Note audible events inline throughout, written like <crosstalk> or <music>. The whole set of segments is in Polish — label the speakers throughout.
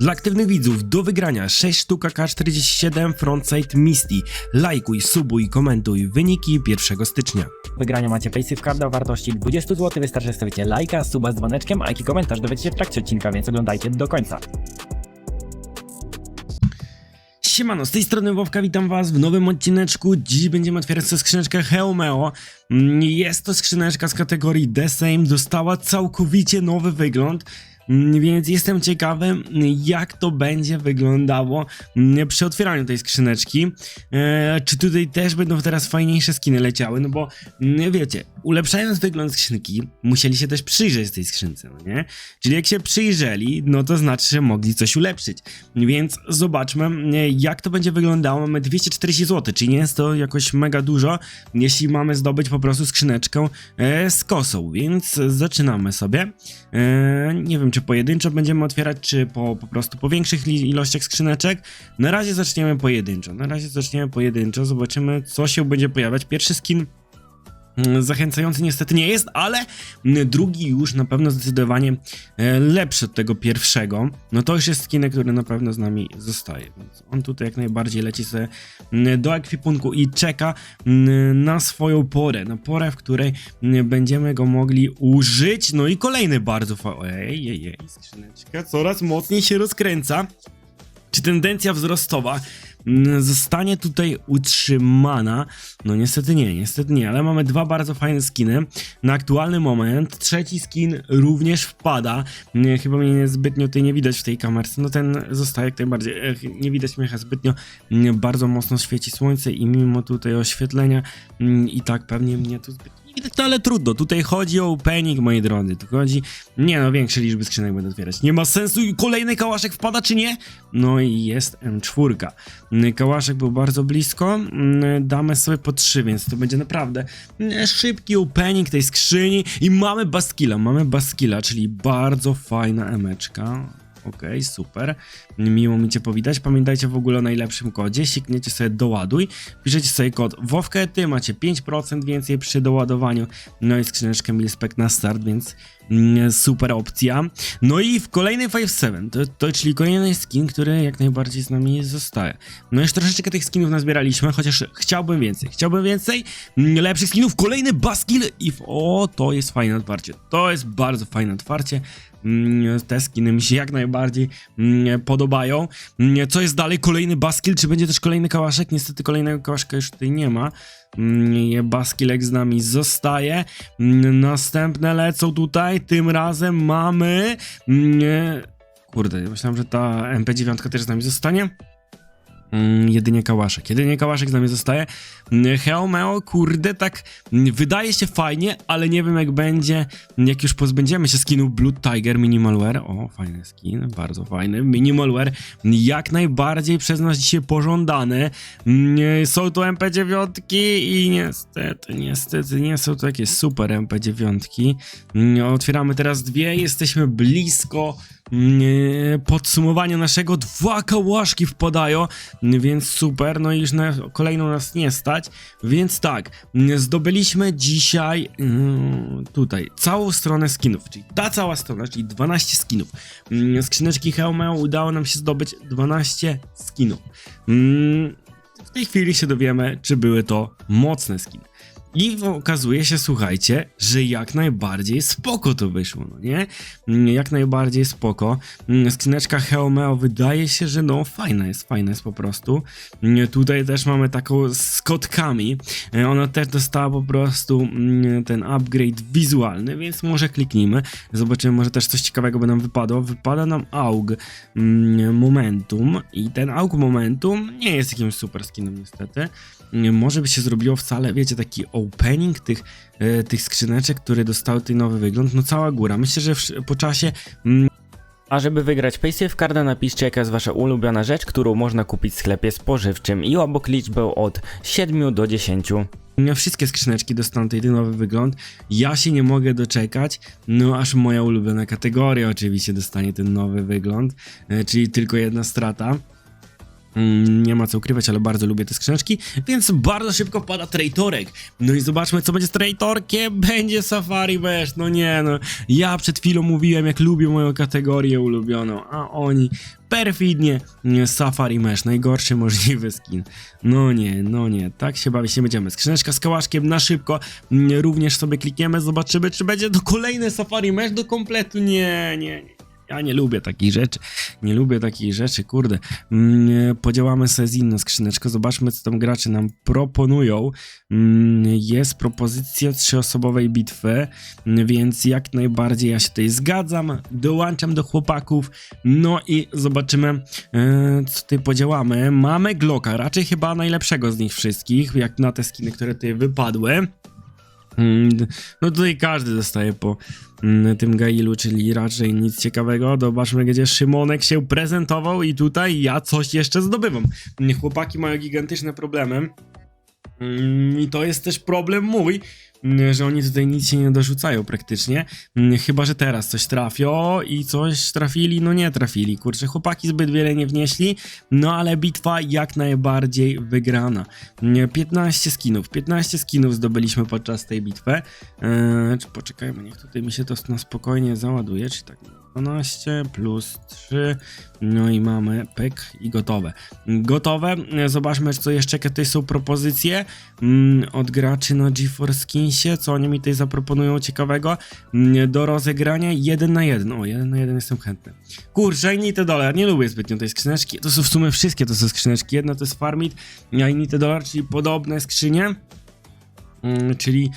Speaker 1: Dla aktywnych widzów do wygrania 6 sztuk AK-47 Frontside Misty. Lajkuj, subuj, komentuj wyniki 1 stycznia.
Speaker 2: wygrania macie Paysafe Carda o wartości 20 zł. Wystarczy, że stawicie lajka, suba z dzwoneczkiem, a jaki komentarz dowiecie się w trakcie odcinka, więc oglądajcie do końca.
Speaker 1: Siemano, z tej strony Wowka, witam was w nowym odcineczku. Dziś będziemy otwierać sobie skrzyneczkę Heomeo. Mm, Jest to skrzyneczka z kategorii The Same, dostała całkowicie nowy wygląd. Mm, Więc jestem ciekawy, jak to będzie wyglądało mm, przy otwieraniu tej skrzyneczki. E, czy tutaj też będą teraz fajniejsze skiny leciały? No bo mm, wiecie, ulepszając wygląd skrzynki, musieli się też przyjrzeć tej skrzynce, no nie? Czyli jak się przyjrzeli, no to znaczy, że mogli coś ulepszyć. Więc zobaczmy, jak to będzie wyglądało. Mamy 240 zł, czyli nie jest to jakoś mega dużo, jeśli mamy zdobyć po prostu skrzyneczkę e, z kosą, więc zaczynamy sobie. E, nie wiem, czy pojedynczo będziemy otwierać, czy po, po prostu po większych ilościach skrzyneczek. Na razie zaczniemy pojedynczo. Na razie zaczniemy pojedynczo, zobaczymy, co się będzie pojawiać. Pierwszy skin Zachęcający niestety nie jest, ale mm, drugi już na pewno zdecydowanie e, lepszy od tego pierwszego. No to już jest skinek, który na pewno z nami zostaje. Więc on tutaj jak najbardziej leci sobie mm, do ekwipunku i czeka mm, na swoją porę. Na porę, w której mm, będziemy go mogli użyć. No i kolejny bardzo fa... Ej, ej, ej, skrzyneczka coraz mocniej się rozkręca. Czy tendencja wzrostowa mm, zostanie tutaj utrzymana? No niestety nie, niestety nie, ale mamy dwa bardzo fajne skiny na aktualny moment. Trzeci skin również wpada. Chyba mnie nie zbytnio tutaj nie widać w tej kamerce. No ten zostaje jak najbardziej. Ech, nie widać mnie zbytnio. Mm, Bardzo mocno świeci słońce i mimo tutaj oświetlenia mm, i tak pewnie mnie tu zbytnio no ale trudno. Tutaj chodzi o opening, moi drodzy. Tu chodzi. Nie no, większe liczby skrzynek będę otwierać. Nie ma sensu kolejny kałaszek wpada, czy nie? No i jest M4. Mm, Kałaszek był bardzo blisko. Mm, Damy sobie po 3, więc to będzie naprawdę mm, szybki opening tej skrzyni. I mamy Baskila. Mamy Baskila, czyli bardzo fajna emeczka. Okej, super. Miło mi Cię powitać. Pamiętajcie w ogóle o najlepszym kodzie. Sikniecie sobie doładuj. Piszecie sobie kod WOWKETY. Macie 5% więcej przy doładowaniu. No i skrzyneczkę Milspec na start, więc mm, super opcja. No i w kolejnej 5.7, to, to czyli kolejny skin, który jak najbardziej z nami zostaje. No już troszeczkę tych skinów nazbieraliśmy, chociaż chciałbym więcej. Chciałbym więcej mm, lepszych skinów. Kolejny Baskill i w... o, to jest fajne otwarcie. To jest bardzo fajne otwarcie. Mm, Te skiny mi się jak najbardziej mm, podobają. Mm, Co jest dalej? Kolejny Baskill, czy będzie też kolejny kałaszek? Niestety kolejnego kałaszka już tutaj nie ma. Baskilek z nami zostaje. Następne lecą tutaj. Tym razem mamy... Kurde, myślałem, że ta MP9 też z nami zostanie. Mm, jedynie kałaszek. Jedynie kałaszek z nami zostaje. Mm, Heomeo, kurde, tak wydaje się fajnie, ale nie wiem jak będzie, jak już pozbędziemy się skinu Blood Tiger Minimalware. O, fajny skin, bardzo fajny. Minimalware, jak najbardziej przez nas dzisiaj pożądany. Mm, Są to MP9 i niestety, niestety nie są to jakieś super MP9. Mm, Otwieramy teraz dwie, jesteśmy blisko podsumowania naszego. Dwa kałaszki wpadają, więc super. No i już na kolejną nas nie stać. Więc tak, zdobyliśmy dzisiaj mm, tutaj całą stronę skinów, czyli ta cała strona, czyli 12 skinów. Mm, Skrzyneczki Heomeo udało nam się zdobyć 12 skinów. Mm, W tej chwili się dowiemy, czy były to mocne skiny. I okazuje się, słuchajcie, że jak najbardziej spoko to wyszło, no nie? Jak najbardziej spoko. Skrzyneczka Heomeo wydaje się, że no fajna jest, fajna jest po prostu. Tutaj też mamy taką z kotkami. Ona też dostała po prostu mm, ten upgrade wizualny, więc może kliknijmy. Zobaczymy, może też coś ciekawego by nam wypadło. Wypada nam AUG mm, Momentum i ten AUG Momentum nie jest jakimś super skinem niestety. Nie, Może by się zrobiło wcale, wiecie, taki opening tych, e, tych skrzyneczek, które dostały ten nowy wygląd. No cała góra. Myślę, że w, po czasie mm,
Speaker 2: A żeby wygrać Paysafe Carda napiszcie jaka jest wasza ulubiona rzecz, którą można kupić w sklepie spożywczym i obok liczbę od 7 do 10.
Speaker 1: No, Wszystkie skrzyneczki dostaną tutaj ten nowy wygląd. Ja się nie mogę doczekać, no aż moja ulubiona kategoria oczywiście dostanie ten nowy wygląd, e, czyli tylko jedna strata. Mm, Nie ma co ukrywać, ale bardzo lubię te skrzyneczki, więc bardzo szybko pada traitorek. No i zobaczmy, co będzie z traitorkiem. <laughs> Będzie Safari Mesh. No nie, no. Ja przed chwilą mówiłem, jak lubię moją kategorię ulubioną, a oni perfidnie nie, Safari Mesh. Najgorszy możliwy skin. No nie, no nie. Tak się bawić nie będziemy. Skrzyneczka z kałaszkiem na szybko. Mm, Również sobie klikniemy, zobaczymy, czy będzie to kolejne Safari Mesh do kompletu. Nie, nie, nie. Ja nie lubię takich rzeczy. Nie lubię takich rzeczy, kurde. Mm, Podziałamy sobie z inną skrzyneczką. Zobaczmy, co tam gracze nam proponują. Mm, Jest propozycja trzyosobowej bitwy, mm, więc jak najbardziej ja się tutaj zgadzam. Dołączam do chłopaków. No i zobaczymy, e, co tutaj podziałamy. Mamy Glocka, raczej chyba najlepszego z nich wszystkich, jak na te skiny, które tutaj wypadły. Mm, No tutaj każdy dostaje po mm, tym Gailu, czyli raczej nic ciekawego. Zobaczmy, gdzie Szymonek się prezentował i tutaj ja coś jeszcze zdobywam. Mm, Chłopaki mają gigantyczne problemy. I to jest też problem mój, że oni tutaj nic się nie dorzucają praktycznie. Mm, Chyba, że teraz coś trafią i coś trafili, no nie trafili. Kurczę, chłopaki zbyt wiele nie wnieśli, no ale bitwa jak najbardziej wygrana. Mm, 15 skinów, 15 skinów zdobyliśmy podczas tej bitwy. Eee, czy poczekajmy, niech tutaj mi się to na spokojnie załaduje, czy tak 12 plus 3, no i mamy pyk i gotowe. Gotowe, zobaczmy co jeszcze, jakie tutaj są propozycje mm, od graczy na GeForce Skinsie, co oni mi tutaj zaproponują ciekawego mm, do rozegrania 1 na 1, o 1 na 1 jestem chętny. Kurczę, I need a dollar, nie lubię zbytnio tej skrzyneczki, to są w sumie wszystkie to są skrzyneczki, jedna to jest Farmit, a I need a dollar, czyli podobne skrzynie, Mm, czyli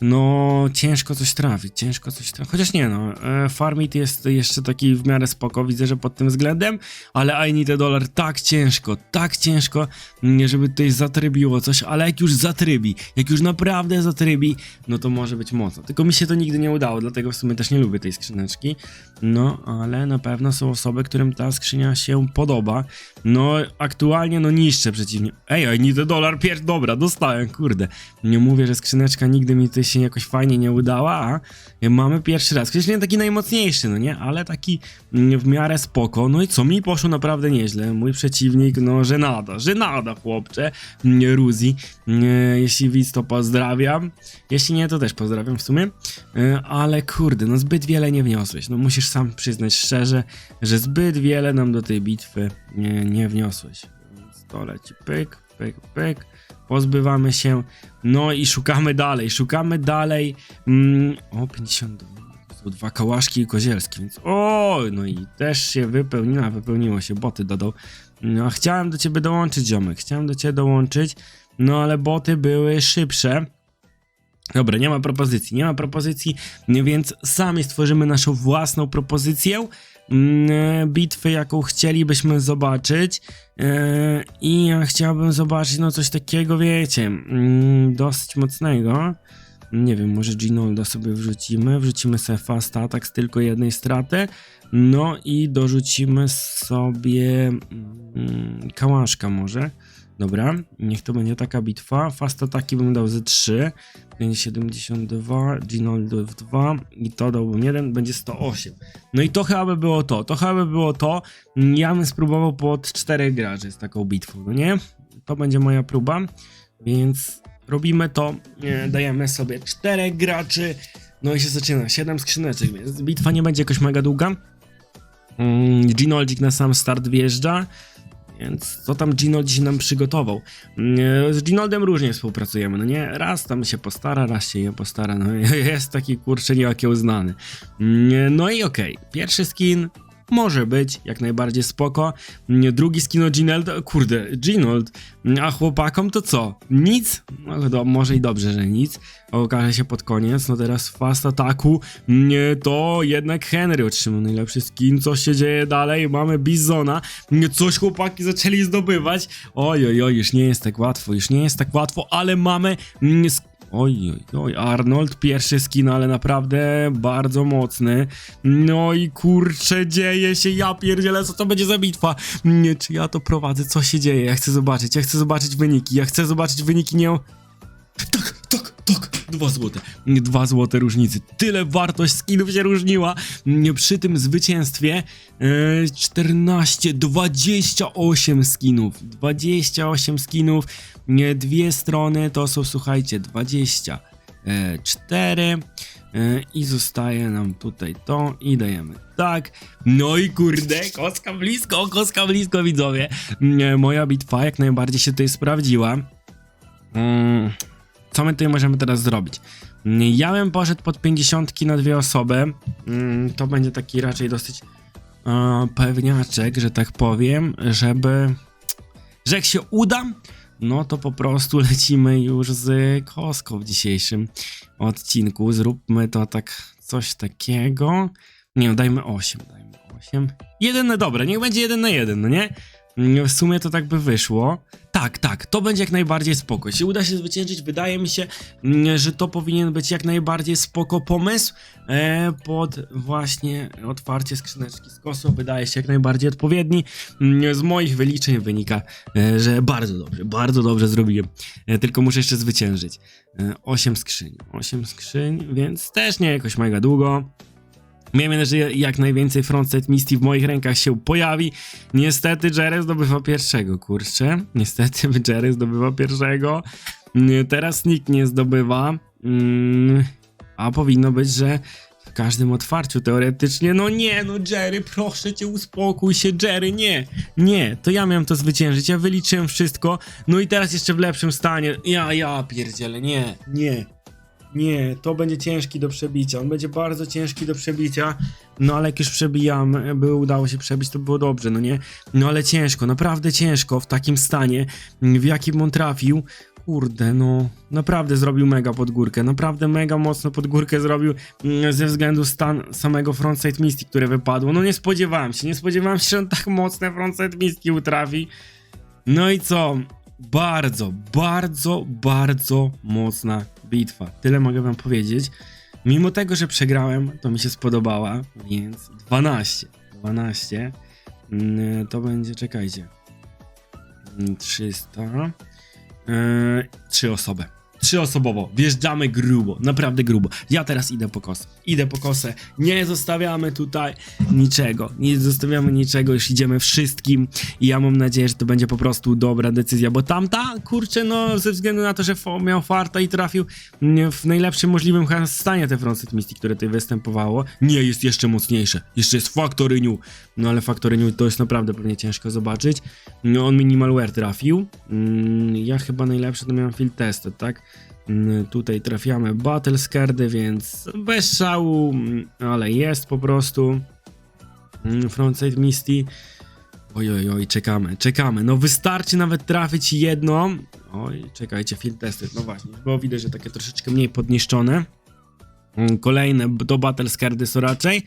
Speaker 1: no ciężko coś trafić, ciężko coś trafić. Chociaż nie no, e, Farmit jest jeszcze taki w miarę spoko, widzę, że pod tym względem, ale I need a dollar tak ciężko, tak ciężko, mm, żeby tutaj zatrybiło coś, ale jak już zatrybi, jak już naprawdę zatrybi, no to może być mocno. Tylko mi się to nigdy nie udało, dlatego w sumie też nie lubię tej skrzyneczki. No, ale na pewno są osoby, którym ta skrzynia się podoba. No, aktualnie no niszczę przeciwnie. Ej, I need a dollar, dobra, dostałem, kurde. Nie mówię, że skrzyneczka nigdy mi tutaj się jakoś fajnie nie udała, a mamy pierwszy raz. Chociaż nie taki najmocniejszy, no nie, ale taki mm, w miarę spoko. No i co, mi poszło naprawdę nieźle. Mój przeciwnik, no żenada, żenada chłopcze, mm, Ruzi. Mm, Jeśli widz, to pozdrawiam. Jeśli nie, to też pozdrawiam w sumie. E, Ale kurde, no zbyt wiele nie wniosłeś. No musisz sam przyznać szczerze, że zbyt wiele nam do tej bitwy nie, nie wniosłeś. Więc to leci pyk, pyk, pyk. Pozbywamy się. No i szukamy dalej, szukamy dalej. Mm, o, 52. To są dwa kałaszki i kozielski, więc o, no i też się wypełniło, wypełniło się, boty dodał. No, chciałem do ciebie dołączyć, ziomek, chciałem do ciebie dołączyć, no ale boty były szybsze. Dobra, nie ma propozycji, nie ma propozycji, więc sami stworzymy naszą własną propozycję mm, bitwy, jaką chcielibyśmy zobaczyć. E, I ja chciałbym zobaczyć, no coś takiego, wiecie, mm, dosyć mocnego. Nie wiem, może Ginolda sobie wrzucimy. Wrzucimy sobie fast attack z tylko jednej straty. No i dorzucimy sobie mm, kałaszka może. Dobra, niech to będzie taka bitwa. Fast ataki bym dał ze 3. Będzie 72, Ginoldów 2 i to dałbym 1, będzie 108. No i to chyba by było to, to chyba by było to. Ja bym spróbował pod 4 graczy z taką bitwą, no nie? To będzie moja próba, więc robimy to, dajemy sobie 4 graczy, no i się zaczyna, 7 skrzyneczek, więc bitwa nie będzie jakoś mega długa. Mm, Ginoldik na sam start wjeżdża. Więc co tam Ginold się nam przygotował? Z Ginoldem różnie współpracujemy, no nie? Raz tam się postara, raz się nie postara, no <laughs> jest taki kurczę nieokiełznany. No i okej, pierwszy skin może być, jak najbardziej spoko. Drugi skin o Ginold, kurde, Ginold, a chłopakom to co? Nic? No do, może i dobrze, że nic. Okaże się pod koniec, no teraz fast ataku, to jednak Henry otrzymał najlepszy skin, co się dzieje dalej, mamy Bizona, coś chłopaki zaczęli zdobywać, oj, oj, oj, już nie jest tak łatwo, już nie jest tak łatwo, ale mamy, mm, Oj, oj, oj, Arnold, pierwszy skin, ale naprawdę bardzo mocny. No i kurczę, dzieje się, ja pierdzielę, co to będzie za bitwa? Nie, czy ja to prowadzę, co się dzieje? Ja chcę zobaczyć, ja chcę zobaczyć wyniki, ja chcę zobaczyć wyniki, nie... Tak, tak, 2 złote. 2 złote różnicy. Tyle wartość skinów się różniła przy tym zwycięstwie. E, 14, 28 skinów. 28 skinów. Dwie strony to są, słuchajcie, 24. E, I zostaje nam tutaj to i dajemy tak. No i kurde, koska blisko, koska blisko widzowie. Mm, Moja bitwa jak najbardziej się tutaj sprawdziła. Mm, Co my tutaj możemy teraz zrobić? Ja bym poszedł pod 50 na dwie osoby. Mm, To będzie taki raczej dosyć e, pewniaczek, że tak powiem, żeby... Że jak się uda, no to po prostu <laughs> lecimy już z koską w dzisiejszym odcinku. Zróbmy to tak, coś takiego. Nie, no dajmy 8, dajmy 8. Jeden na dobre, niech będzie jeden na jeden, no nie? W sumie to tak by wyszło. Tak, tak, to będzie jak najbardziej spoko. Jeśli uda się zwyciężyć, wydaje mi się, mm, że to powinien być jak najbardziej spoko pomysł e, pod właśnie otwarcie skrzyneczki z kosą. Wydaje się jak najbardziej odpowiedni. Mm, Z moich wyliczeń wynika, e, że bardzo dobrze, bardzo dobrze zrobiłem. E, tylko muszę jeszcze zwyciężyć. E, 8 skrzyń, 8 skrzyń, więc też nie jakoś mega długo. Miejmy nadzieję, że jak najwięcej Frontside Misty w moich rękach się pojawi. Niestety Jerry zdobywa pierwszego, kurczę. Niestety <laughs> Jerry zdobywa pierwszego. Mm, Teraz nikt nie zdobywa. Mm, A powinno być, że w każdym otwarciu teoretycznie. No nie, no Jerry, proszę cię, uspokój się, Jerry, nie. Nie, to ja miałem to zwyciężyć. Ja wyliczyłem wszystko. No i teraz jeszcze w lepszym stanie. Ja, ja pierdzielę, nie, nie. Nie, to będzie ciężki do przebicia. On będzie bardzo ciężki do przebicia. No ale jak już przebijam, by udało się przebić, to było dobrze, no nie? No ale ciężko, naprawdę ciężko w takim stanie, w jakim on trafił. Kurde, no naprawdę zrobił mega podgórkę, naprawdę mega mocno podgórkę zrobił mm, ze względu stan samego Frontside Misty, które wypadło. No nie spodziewałem się, nie spodziewałem się, że on tak mocne Frontside Misty utrafi. No i co? Bardzo, bardzo, bardzo mocna bitwa. Tyle mogę wam powiedzieć. Mimo tego, że przegrałem, to mi się spodobała, więc 12. 12. Mm, To będzie, czekajcie. Mm, 300. Eee, trzy osoby. Trzyosobowo. Wjeżdżamy grubo. Naprawdę grubo. Ja teraz idę po kosę. Idę po kosę. Nie zostawiamy tutaj niczego. Nie zostawiamy niczego. Już idziemy wszystkim. I ja mam nadzieję, że to będzie po prostu dobra decyzja. Bo tamta, kurczę, no ze względu na to, że miał farta i trafił w najlepszym możliwym stanie te Frontside Misty, które tutaj występowało. Nie, jest jeszcze mocniejsze. Jeszcze jest Factory New. No ale Factory New to jest naprawdę pewnie ciężko zobaczyć. No on minimalware trafił. Mm, ja chyba najlepsze to miałem field tested, tak? Mm, Tutaj trafiamy Battle Scardy, więc bez szału, mm, ale jest po prostu. Mm, Frontside Misty. Oj, oj, oj, czekamy, czekamy. No wystarczy nawet trafić jedno. Oj, czekajcie, field tested, no właśnie, bo widać, że takie troszeczkę mniej podniszczone. Kolejne do Battle Scardy są raczej.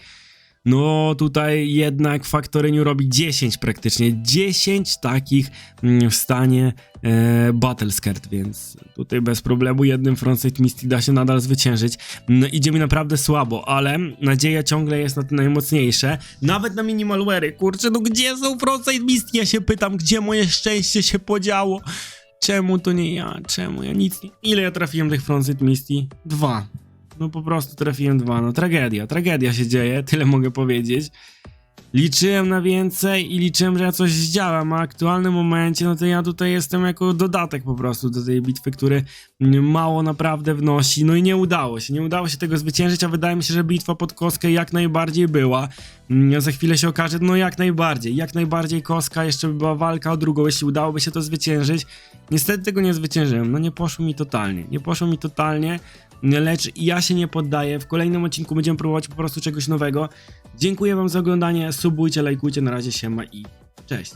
Speaker 1: No tutaj jednak Factory robi 10 praktycznie, 10 takich mm, w stanie e, Battle Skirt, więc tutaj bez problemu jednym Frontside Misty da się nadal zwyciężyć. No idzie mi naprawdę słabo, ale nadzieja ciągle jest na te najmocniejsze, nawet na minimalwery, kurczę, no gdzie są Frontside Misty? Ja się pytam, gdzie moje szczęście się podziało? Czemu to nie ja? Czemu ja nic nie... Ile ja trafiłem tych Frontside Misty? Dwa. No po prostu trafiłem dwa, no tragedia, tragedia się dzieje, <laughs> tyle mogę powiedzieć. Liczyłem na więcej i liczyłem, że ja coś zdziałam, a w aktualnym momencie, no to ja tutaj jestem jako dodatek po prostu do tej bitwy, który mało naprawdę wnosi, no i nie udało się, nie udało się tego zwyciężyć, a wydaje mi się, że bitwa pod kostkę jak najbardziej była. Mm, Za chwilę się okaże, no jak najbardziej, jak najbardziej kostka, jeszcze by była walka o drugą, jeśli udałoby się to zwyciężyć. Niestety tego nie zwyciężyłem, no nie poszło mi totalnie, nie poszło mi totalnie, lecz ja się nie poddaję. W kolejnym odcinku będziemy próbować po prostu czegoś nowego. Dziękuję wam za oglądanie, subujcie, lajkujcie, na razie siema i cześć.